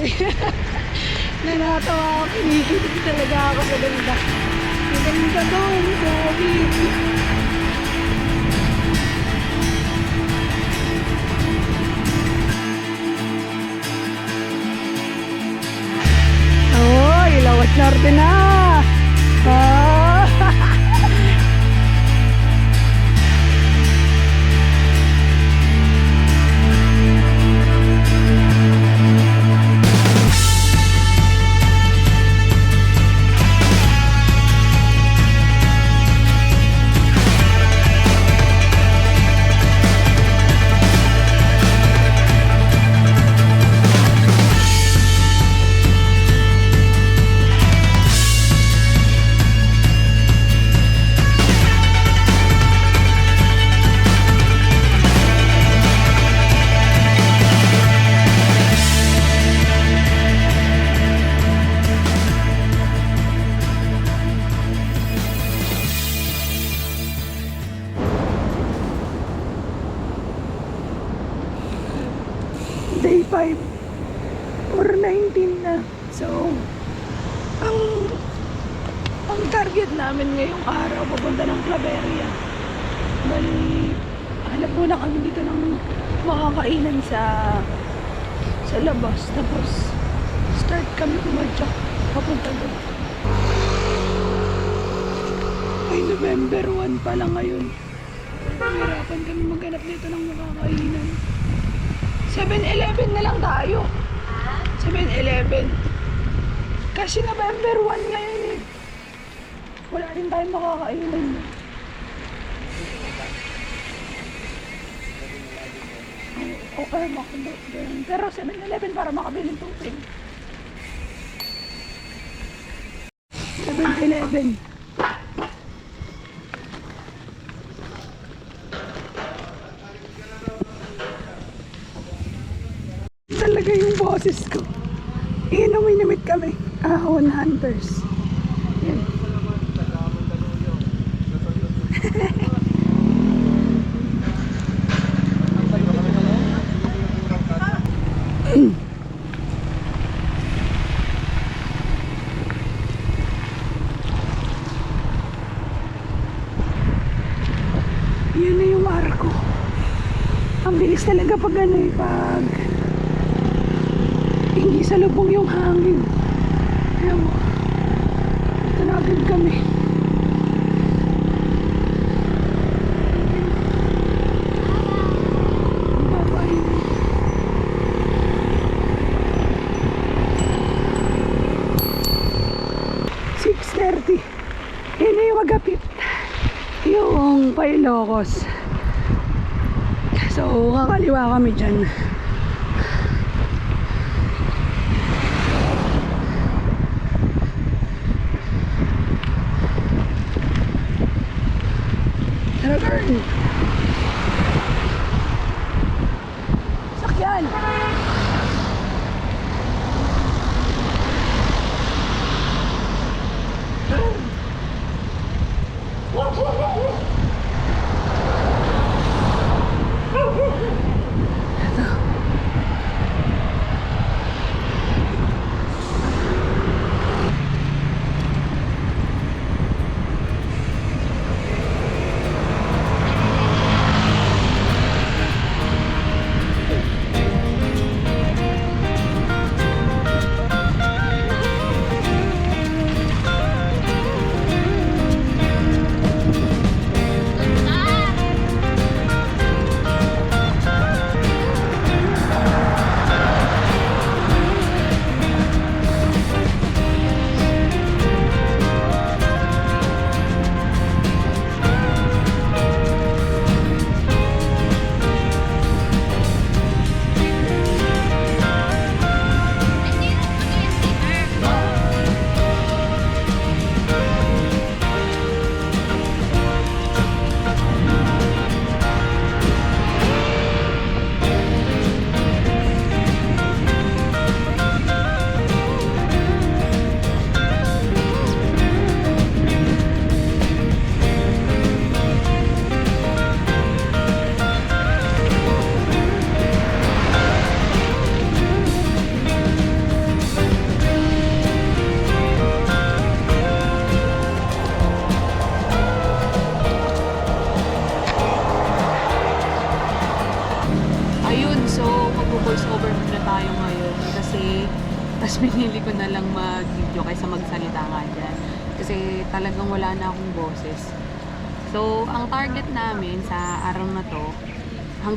Grabe. Nanatawa ako. Kinikilig talaga ako sa ganda. Ang ganda doon. Grabe. Oy, lawat norte na. Ah. Ay, November 1 pa lang ngayon. Mahirapan kami maghanap dito ng makakainan. 7-Eleven na lang tayo. 7-Eleven. Kasi November 1 ngayon eh. Wala rin tayong makakainan. Okay, makabot din. Pero 7-Eleven para makabili ng tubig. 7-Eleven. talaga yung boses ko. Iyan may namit kami. Ahon Hunters. Yan. Yan na yung arko. Ang bilis talaga pag ano eh, pag hindi sa lubong yung hangin. Ayan mo. Agad kami. Magapit. Yung Pailocos. So, kakaliwa kami dyan.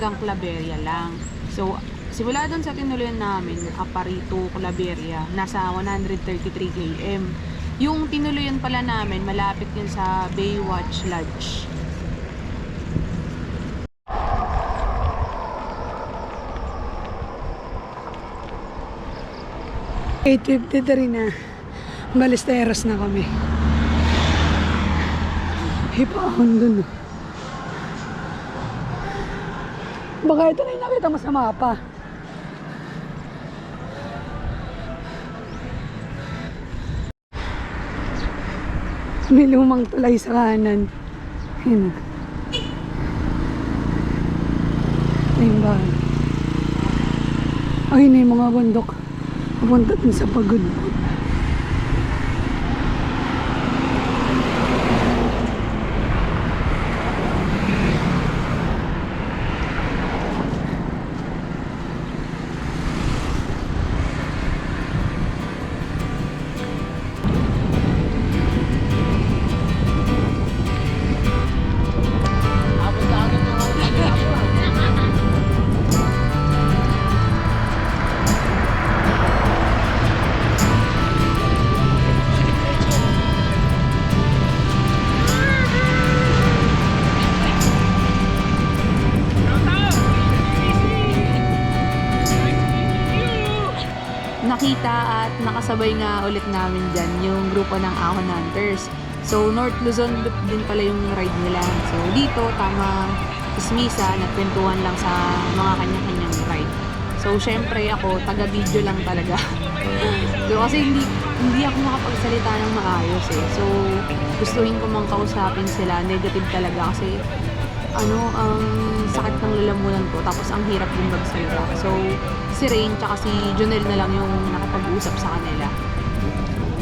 Hanggang Claveria lang. So, simula doon sa tinuluyan namin, Aparito, Claveria, nasa 133 km. Yung tinuluyan pala namin, malapit yun sa Baywatch Lodge. 8.53 na. Balisteros na kami. Hipaon dun. oh. Baka ito na yung nakita mo sa mapa. May lumang tulay sa kanan. Ayun. oh. Ayun ba? Ay, na yung mga bundok. Papunta dun sa pagod. Nakasabay nga ulit namin dyan yung grupo ng Ahon Hunters. So, North Luzon Loop din pala yung ride nila. So, dito, tamang ismisa, nagkwentuhan lang sa mga kanya-kanyang ride. So, syempre ako, taga-video lang talaga. so, kasi hindi, hindi ako makapagsalita ng maayos eh. So, gustuhin ko mang kausapin sila. Negative talaga kasi ano, ang sakit ng lalamunan ko. Tapos, ang hirap din magsalita. So, si Rain tsaka si Junel na lang yung nakapag-usap sa kanila.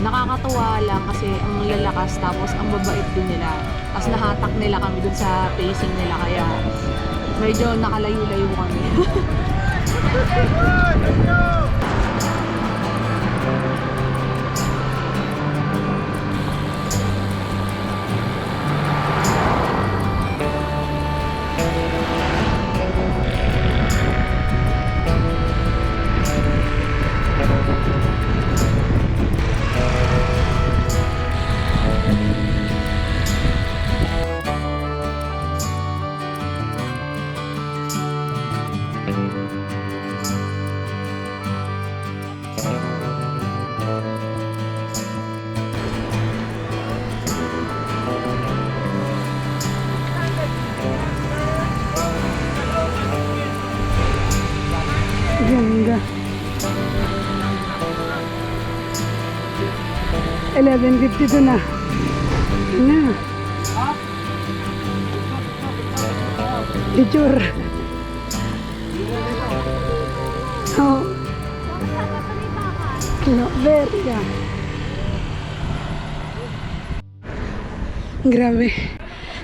Nakakatuwa lang kasi ang lalakas tapos ang babait din nila. Tapos nahatak nila kami dun sa pacing nila kaya medyo nakalayo-layo kami. 11.52 na. Ano? Picture. Oh. Claveria. Grabe.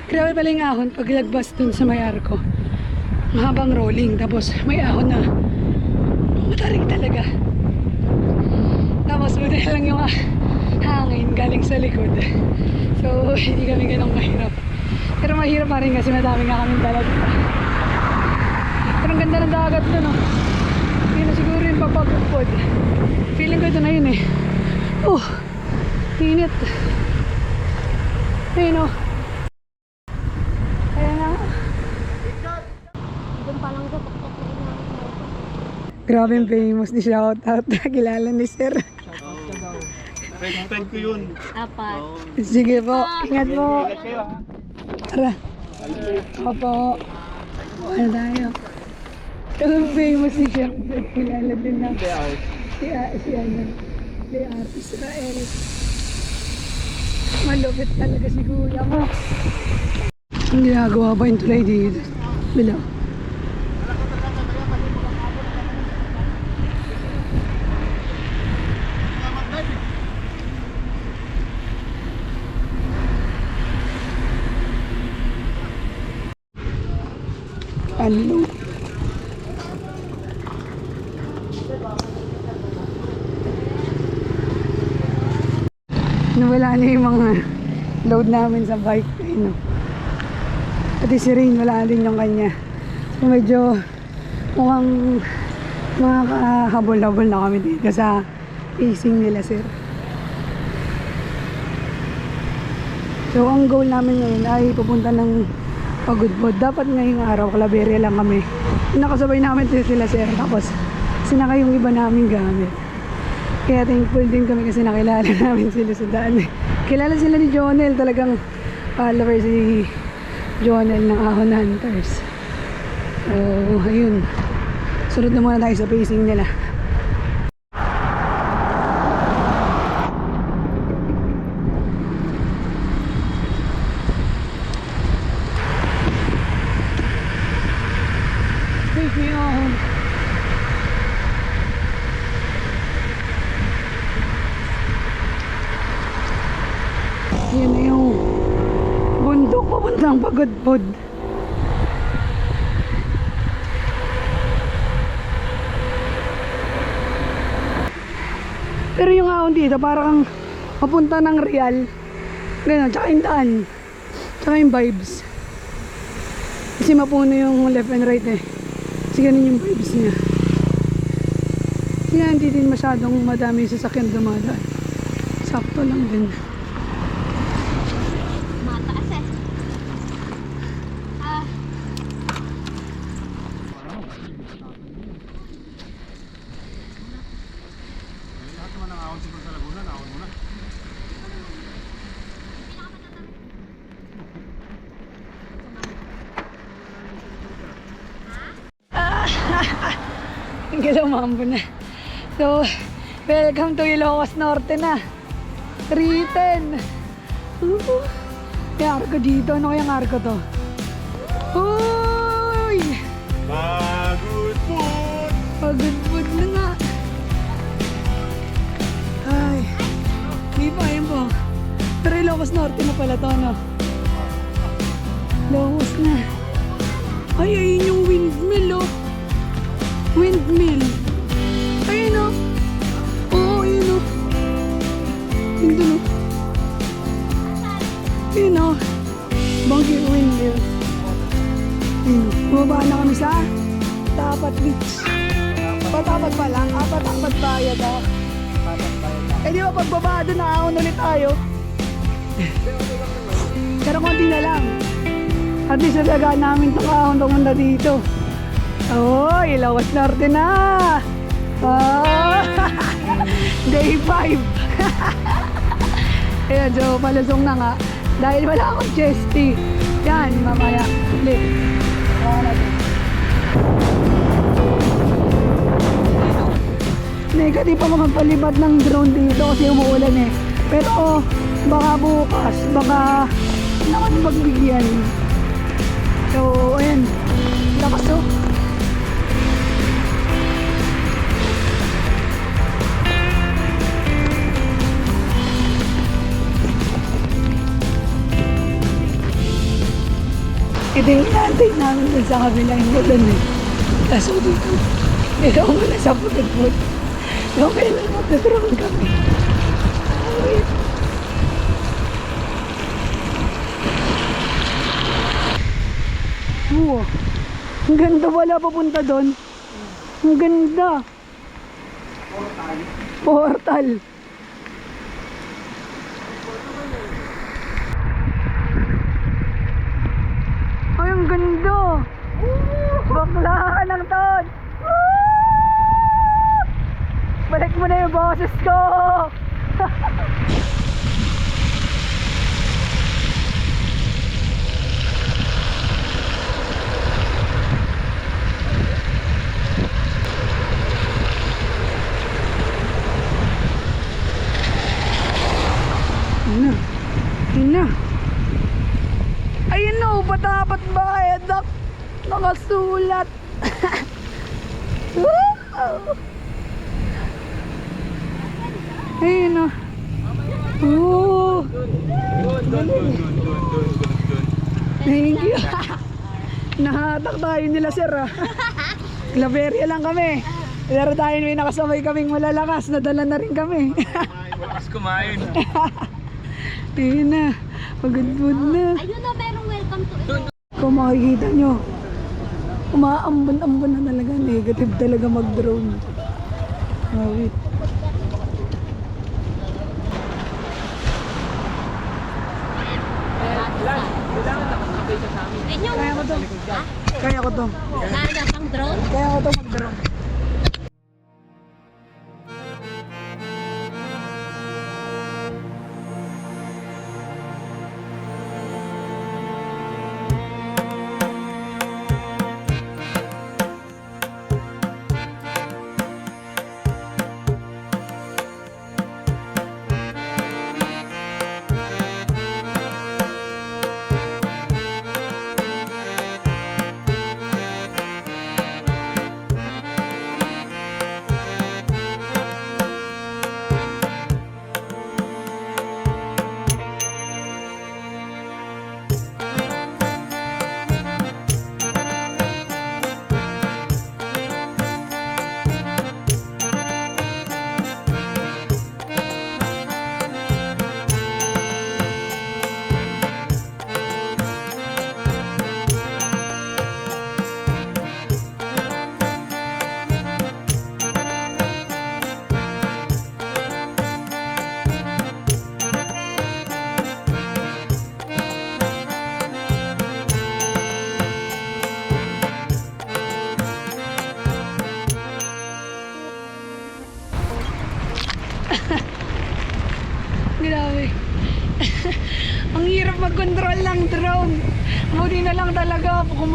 Grabe pala yung ahon pag lagbas dun sa may arko. Mahabang rolling, tapos may ahon na matarik talaga. Tapos buti lang yung ah, hangin galing sa likod. So, hindi kami ganun mahirap. Pero mahirap pa rin kasi madami nga kaming dalag. Pero ang ganda ng dagat doon, no? Yun na siguro yung papagupod. Feeling ko ito na yun eh. Oh, init. Ayun oh. Kaya nga. Grabe yung famous ni shout out. Kilala ni sir. Friend ko yun. Apat. Sige po. Ingat po. Tara. Opo. Ano tayo? Yung famous ni Chef. Kilala din na. Si, ah, si ano. Si Art Israel. Malupit talaga si kuya ko. Ang ginagawa pa yung tulay dito. Bilaw. Ano? Nawala na yung mga load namin sa bike. Ayun, no. Pati si Rain, wala din yung kanya. So medyo mukhang makakahabol-habol na kami dito sa pacing nila, sir. So ang goal namin ngayon ay pupunta ng Pagudbod. Dapat ngayong araw, Calaveria lang kami. Nakasabay namin sila, sir. Tapos sinakay yung iba namin gamit. Kaya thankful din kami kasi nakilala namin sila sa daan. Kilala sila ni Jonel, talagang follower si Jonel ng Ahon Hunters. So, ayun. Sunod na muna tayo sa pacing nila. Take me. Yan na yung bundok papuntang Pagudpod. Pero yung ahon dito, parang papunta ng Real. Ganun, tsaka yung daan. Tsaka yung vibes. Kasi mapuno yung left and right eh. Kasi ganun yung vibes niya. Kaya hindi din masyadong madami sasakyan dumadaan. Sakto lang din. Mataas eh. Ah, Ang galamambo na. So, welcome to Ilocos Norte na. 310. Uh, may arko dito. Ano kayang arko to? Uy! Pero Ilocos Norte na pala to, no? Ilocos na. Ay, ayun yung windmill, oh. Windmill. Ayun, oh. Oo, ayun, oh. Yun dun, oh. Ayun, oh. Bangkit windmill. Ayun, bumaba na kami sa Tapat Beach. Patapat pa lang? Ah, patapat bayad ah. Eh di ba pagbaba doon naahon ulit tayo? Pero konti na lang. At least nalagaan namin itong ahon pumunta dito. Oh, Ilocos Norte na! Ah, day 5. Ayan, so palusong na nga. Dahil wala akong chesty. Yan, mamaya. Natin. Negative pa makapalibat ng drone dito kasi umuulan eh. Pero oh, baka bukas, baka naman magbigyan. So, ayan. Lakas oh. Ito yung inaantay namin dun sa kabilang mulan eh. Kaso dito, ikaw muna sa putod Okay lang, magdodrone kami. Oo. Ang ganda wala papunta doon. Ang ganda. Portal. Portal. Ay, ang ganda. Bakla ka ng ton. Balik mo na yung boses ko. Ayun na. Ayun na. Ayun na, oh, patapat bayad. Nak- Nakasulat. Ayun na. Oh, dun. thank you. Nahatak tayo nila, sir. ah. Claveria lang kami. Pero tayo may nakasabay kaming malalakas. Nadala na rin kami. Malakas kumain. Tingnan na. Pagod-bod na. Ayun na, merong welcome to Kung makikita nyo, umaambon-ambon na talaga. Negative talaga mag-drone. Oh,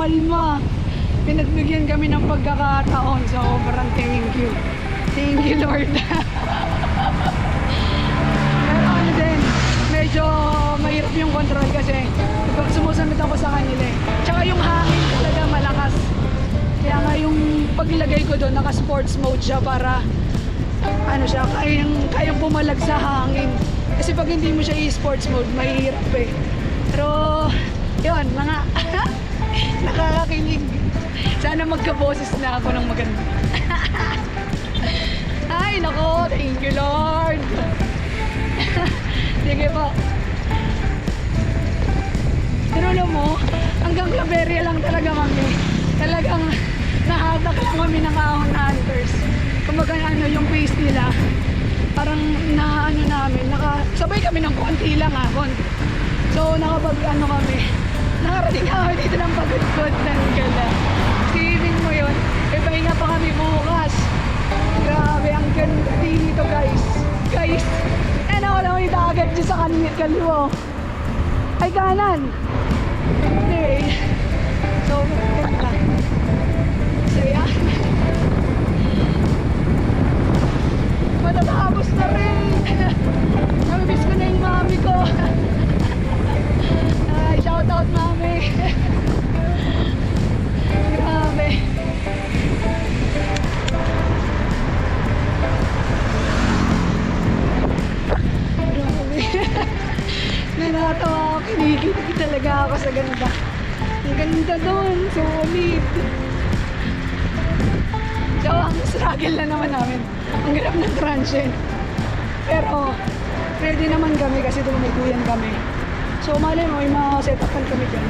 kumalma. Pinagbigyan kami ng pagkakataon. So, sobrang thank you. Thank you, Lord. Pero ano din, medyo mahirap yung control kasi pag sumusunod ako sa kanila eh. Tsaka yung hangin talaga malakas. Kaya nga yung paglagay ko doon, naka-sports mode siya para ano siya, kayang, kayang pumalag sa hangin. Kasi pag hindi mo siya i-sports mode, mahirap eh. Pero, yun, mga nakakakinig. Sana magkaboses na ako ng maganda. Ay, nako, thank you Lord. Sige po. Pero alam mo, hanggang Claveria lang talaga kami. Talagang nahatak lang kami ng ahon hunters. Kumbaga ano, yung pace nila, parang na namin, nakasabay kami ng konti lang ha, konti. So nakapag ano kami, nakarating kami dito ng pagod-god ng gala. Isipin mo yun, eh pahinga pa kami bukas. Grabe, ang ganda dito guys. Guys, eh nawala mo yung dagat dyan sa kanil kaliwa. Ay kanan. Hindi. So, ganda. Saya. Matatapos na rin. Namimiss ko na yung mami ko. Ay, shout out mami. Grabe. Grabe. Nanatawa ako, kinikilig talaga ako sa ganda. Ang ganda doon, solid. So, ang struggle na naman namin. Ang hirap ng transient. Pero, ready naman kami kasi tumituyan kami. So, malay mo, may mga set upan kami dyan.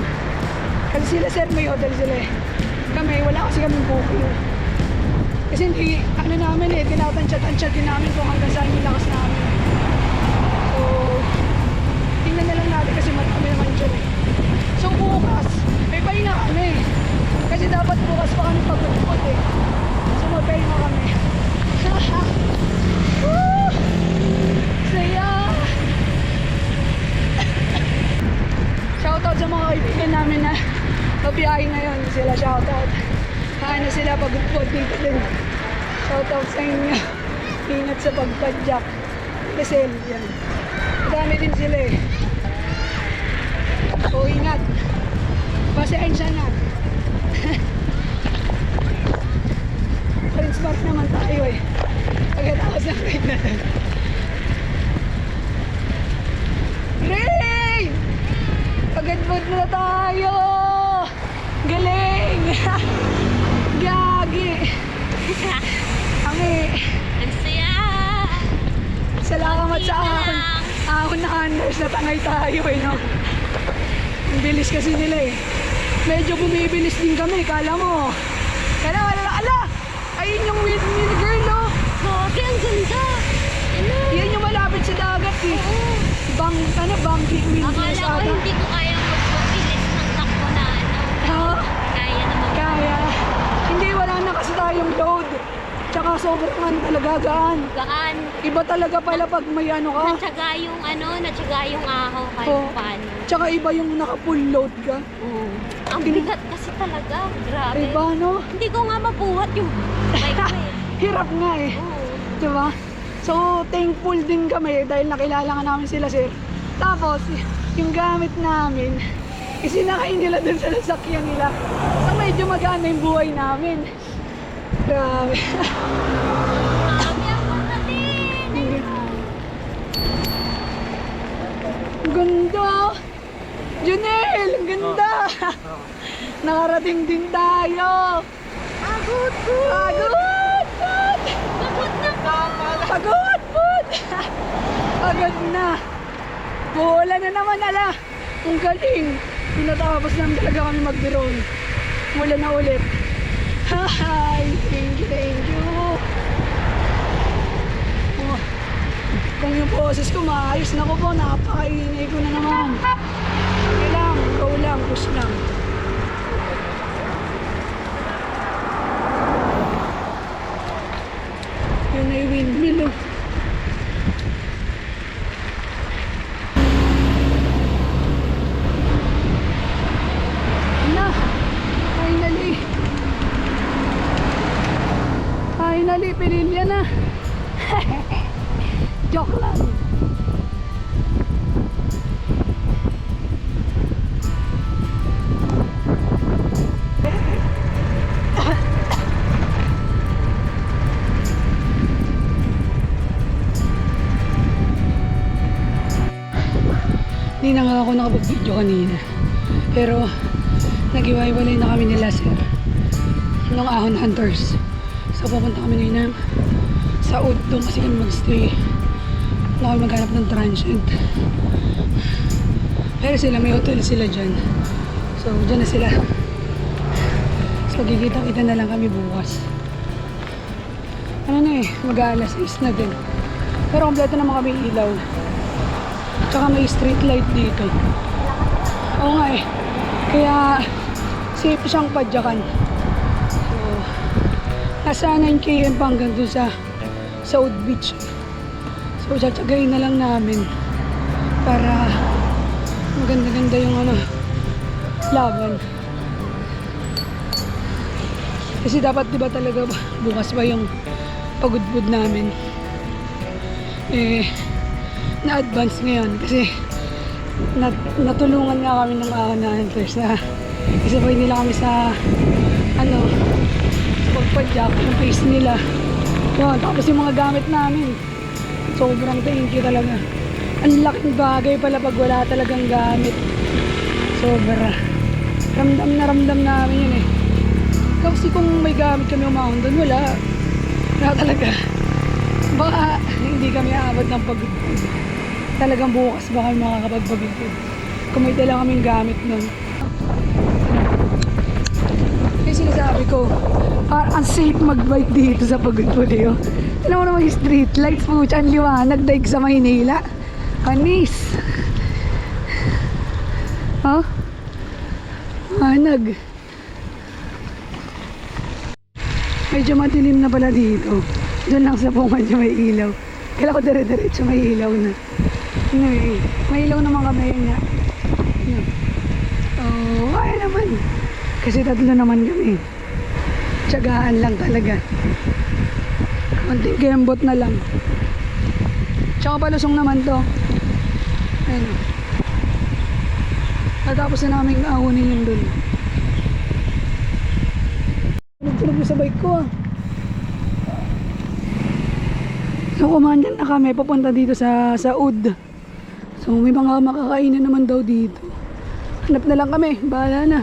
Kasi sila sir, may hotel sila eh. Kami, wala kasi kami booking. Kasi hindi, ano namin eh, tinatansya-tansya din namin kung hanggang saan yung lakas namin. So, tingnan na lang natin kasi marami naman dyan eh. So, bukas, may pahinga kami. Kasi dapat bukas pa kami pagpupot eh. So, magpahinga kami. Woo! Saya! Shoutout sa mga kaibigan namin na pabiyahe ngayon. Sila shoutout. Kaya na sila pagpupot dito din. Shoutout sa inyo. Ingat sa pagpadyak. Kasi yan. Madami din sila eh. So, ingat. Pasensya na. Prince Park naman tayo eh. Pagkatapos ng ride na to. Ray! Pagod-bod na tayo! Galing! Gagi! Kami, Ang saya! salamat sa ahon. ahon na Anders na tangay tayo eh, no? Ang bilis kasi nila eh. Medyo bumibilis din kami, kala mo. Kala, wala, ala! Ayun yung windmill girl, no? Grabe, ang ganda. Ano? Yan yung malapit sa dagat eh. Bang, ano, bangking windmill Akala ko ata. hindi ko kaya magpabilis ng takbo na ano. Ha? Kaya naman. Kaya, hindi, kasi tayong load. Tsaka sobrang ano talaga gaan. Gaan. Iba talaga pala pag may ano ka. Natsaga yung ano, natsaga yung ahaw kahit Oo. paano. Tsaka iba yung naka-full load ka. Oo. Ang bigat kasi talaga. Grabe. Iba, no? Hindi ko nga mabuhat yung bike ko eh. Hirap nga eh. Oo. Diba? So, thankful din kami dahil nakilala nga namin sila, sir. Tapos, yung gamit namin, isinakay nila dun sa sasakyan nila. So, medyo magana yung buhay namin. Grabe. Ganda ganda. Junel, ganda. Nakarating din tayo. Pagod po. Pagod. Pagod na po. Pagod po. Pagod na. Bola na naman ala. Ang galing. Pinatapos naman talaga kami mag-drone. Mula na ulit. Hi! Thank you, thank you. Oh, kung yung boses ko maayos na ko po, napakaingay ko na naman. Okay lang, go lang, push lang. Yun yung windmill oh. Na ako nakapag-video kanina. Pero, nag-iwaiwalay na kami nila, sir. Nung Ahon Hunters. So, pupunta kami ngayon ng Saud doon kasi kami mag-stay. Na kami maghanap ng transient. Pero sila, may hotel sila dyan. So, dyan na sila. So, gigita-kita na lang kami bukas. Ano na eh, mag-aalas 6 na din. Pero kompleto naman kami ilaw. Tsaka may street light dito. Oo nga eh. Kaya safe siyang padyakan. So, nasa 9 km pa hanggang dun sa South Beach. So, tsatsagayin na lang namin para maganda-ganda yung ano, laban. Kasi dapat 'di ba talaga bukas ba yung pagudbud namin. Eh na-advance ngayon kasi nat natulungan nga kami ng ahon na hunters na isabay nila kami sa ano sa pagpadyak ng face nila. Yun, tapos yung mga gamit namin sobrang thank you talaga. Ang laking bagay pala pag wala talagang gamit. Sobra. Ramdam na ramdam namin yun eh. Kasi kung may gamit kami umahon doon, wala. Wala talaga. Baka hindi kami aabot ng pagod. Talagang bukas baka. Kung may dala kaming gamit nun. Yung sinasabi ko, parang ang safe mag-bike dito sa pagod-puli. Oh. Alam mo naman yung street lights, pucha, ang liwanag daig sa Maynila. Panis. Oh? Manag. Medyo madilim na pala dito. Doon lang sa pungan medyo may ilaw. Kailan ko dire-diretso may ilaw na. Ano eh, may ilaw naman kami yun nga. Ano? Oh, kaya naman. Kasi tatlo naman kami. Tsagaan lang talaga. Konting kembot na lang. Tsaka palusong naman to. Ayun. oh. Natapos na namin aawunin yung dun. Mo sa bike ko ah. So kumandan na kami, papunta dito sa Saud. So may mga makakainan naman daw dito. Hanap na lang kami, bahala na.